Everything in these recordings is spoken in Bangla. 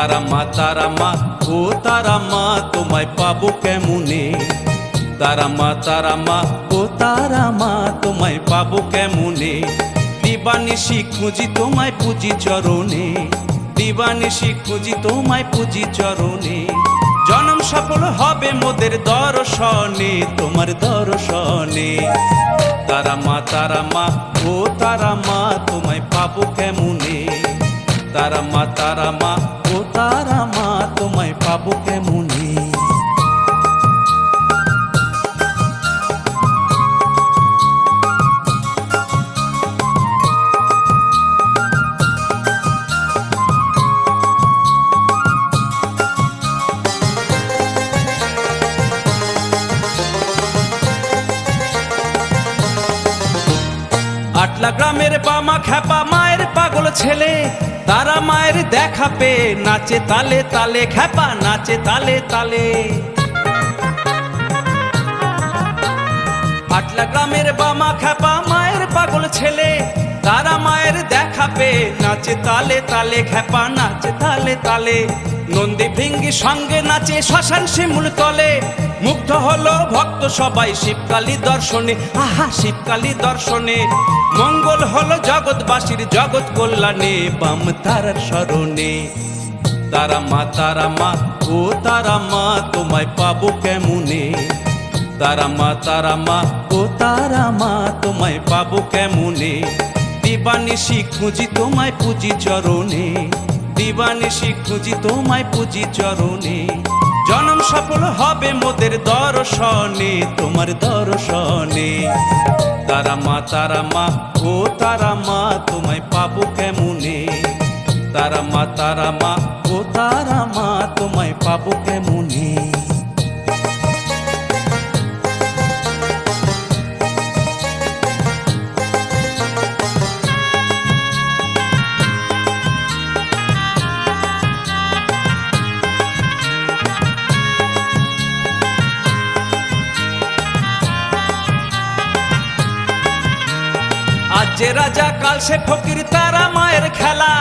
তারা মা তারা মা ও তারা মা তোমায় পাবো কেমনে? তারা মা তারা মা ও তারা মা তোমায় পাবো কেমনে? দিবানিশি খুঁজি তোমায় পুঁজি চরণে। দিবানিশি খুঁজি তোমায় পুঁজি চরণে। জনম সফল হবে মোদের দর্শনে, তোমার দর্শনে। তারা মা তারা মা ও তারা মা তোমায় পাবো কেমনে? তারা মা তারা মা তোমায় পাবো কেমনে? আটলা গ্রামের বামা খ্যাপা মায়ের পাগল ছেলে। তারা মায়ের দেখা পেয়ে নাচে তালে তালে, খ্যাপা নাচে তালে তালে। আটলা গ্রামের বামা খ্যাপা মায়ের পাগল ছেলে। তারা মায়ের দেখা পেয়ে নাচে তালে তালে, খ্যাপা নাচে তালে তালে। নন্দী ভৃঙ্গি সঙ্গে নাচে শ্মশান শিমুল তলে। মুগ্ধ হলো ভক্ত সবাই শিবকালী দর্শনে। আহা, শিবকালী দর্শনে। মঙ্গল হলো জগৎবাসীর জগৎ কল্যাণে, বাম তারার স্মরণে। তারা মা তারা মা, ও তারা মা, তোমায় পাবো কেমনে? তারা মা তারা মা, ও তারা মা, তোমায় পাবো কেমনে? দিবানিশি খুঁজি তোমায় পুজি চরণে। দিবানিশি খুঁজি তোমায় পুজি চরণে। জনম সফল হবে মোদের দর্শনে, তোমার দর্শনে। তারা মা তারা মা, ও তারা মা, তোমায় পাবো কেমনে? তারা মা তারা মা, ও তারা মা, তোমায় পাবো যে রাজা কাল সে ফকির, তারা মায়ের খেলা।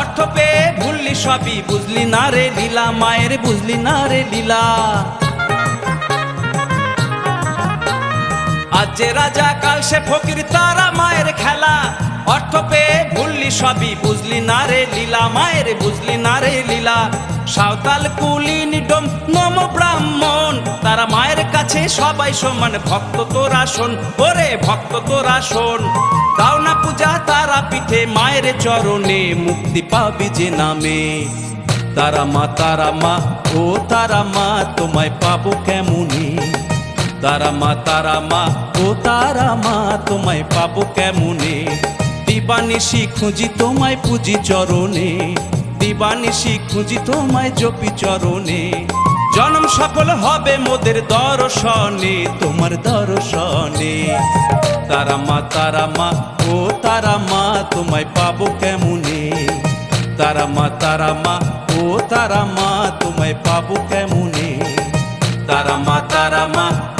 অর্থ পেয়ে ভুললি সবই, বুঝলি না রে লীলা, মায়ের বুঝলি না রে লীলা। যে রাজা, কাল সে ফকির, তারা মায়ের খেলা। অর্থ পেয়ে ভুললি সবই, বুঝলি না রে লীলা, মায়ের বুঝলি না রে লীলা। সাঁওতাল কুলিন ডোম নম ব্রাহ্মণ, তারা মায়ের কাছে সবাই সমান। ভক্ত তোরা শোন ওরে ভক্ত তোরা শোন দাও না পূজা তারা পিঠে, মায়ের চরণে মুক্তি পাবি যে নামে। তারা মা তারা মা, ও তারা মা, তোমায় পাবো কেমনি তারা মা তারা মা ও তারা মা তোমায় পাবো কেমনে? দিবানিশি খুঁজি তোমায় পুজি চরণে। দিবানিশি খুঁজি তোমায় জপি চরণে। জনম সফল হবে মোদের দর্শনে, তোমার দর্শনে। তারা মা তারা মা ও তারা মা তোমায় পাবো কেমনে? তারা মা তারা মা ও তারা মা তোমায় পাবো কেমনে? তারা মা তারা